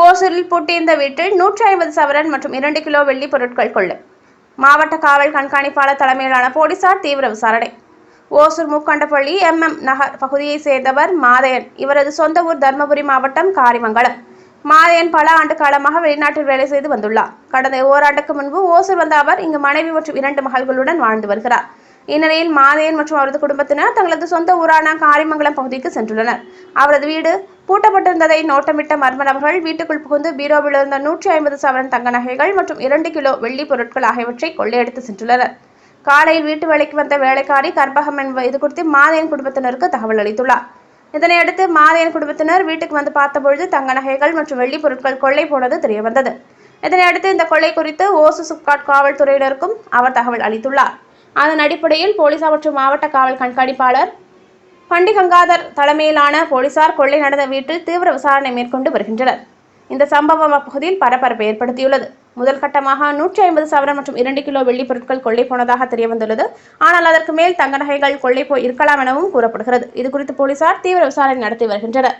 ஓசூரில் பூட்டியிருந்த வீட்டில் நூற்றி ஐம்பது சவரன் மற்றும் இரண்டு கிலோ வெள்ளி பொருட்கள் கொள்ளு. மாவட்ட காவல் கண்காணிப்பாளர் தலைமையிலான போலீசார் தீவிர விசாரணை. ஓசூர் மூக்கண்டப்பள்ளி எம். எம். நகர் பகுதியைச் சேர்ந்தவர் மாதையன். இவரது சொந்த ஊர் தர்மபுரி மாவட்டம் காரிமங்கலம். மாதையன் பல ஆண்டு காலமாக வெளிநாட்டில் வேலை செய்து வந்துள்ளார். கடந்த ஓராண்டுக்கு முன்பு ஓசூர் வந்த அவர் இங்கு மனைவி மற்றும் இரண்டு மகள்களுடன் வாழ்ந்து வருகிறார். இந்நிலையில் மாதையன் மற்றும் அவரது குடும்பத்தினர் தங்களது சொந்த ஊரான காரிமங்கலம் பகுதிக்கு சென்றுள்ளனர். அவரது வீடு பூட்டப்பட்டிருந்ததை நோட்டமிட்ட மர்ம நபர்கள் வீட்டுக்குள் புகுந்து பீரோவில் இருந்த நூற்றி ஐம்பது சவரன் தங்க நகைகள் மற்றும் இரண்டு கிலோ வெள்ளி பொருட்கள் ஆகியவற்றை கொள்ளையடித்து சென்றுள்ளனர். காலையில் வீட்டு வேலைக்கு வந்த வேலைக்காரி கற்பகம் என்பது இது குறித்து மாதையன் குடும்பத்தினருக்கு தகவல் அளித்துள்ளார். இதனையடுத்து மாதையன் குடும்பத்தினர் வீட்டுக்கு வந்து பார்த்தபொழுது தங்க நகைகள் மற்றும் வெள்ளி பொருட்கள் கொள்ளை போனது தெரியவந்தது. இதனையடுத்து இந்த கொள்ளை குறித்து ஓசு சுப்காட் காவல்துறையினருக்கும் அவர் தகவல் அளித்துள்ளார். அதன் அடிப்படையில் போலீசார் மற்றும் மாவட்ட காவல் கண்காணிப்பாளர் பண்டி கங்காதர் தலைமையிலான போலீசார் கொள்ளை நடந்த வீட்டில் தீவிர விசாரணை மேற்கொண்டு வருகின்றனர். இந்த சம்பவம் அப்பகுதியில் பரபரப்பை ஏற்படுத்தியுள்ளது. முதல் கட்டமாக நூற்றி ஐம்பது சவரன் மற்றும் இரண்டு கிலோ வெள்ளி பொருட்கள் கொள்ளை போனதாக தெரியவந்துள்ளது. ஆனால் அதற்கு மேல் தங்க நகைகள் கொள்ளை போய் இருக்கலாம் எனவும் கூறப்படுகிறது. இது குறித்து போலீசார் தீவிர விசாரணை நடத்தி வருகின்றனர்.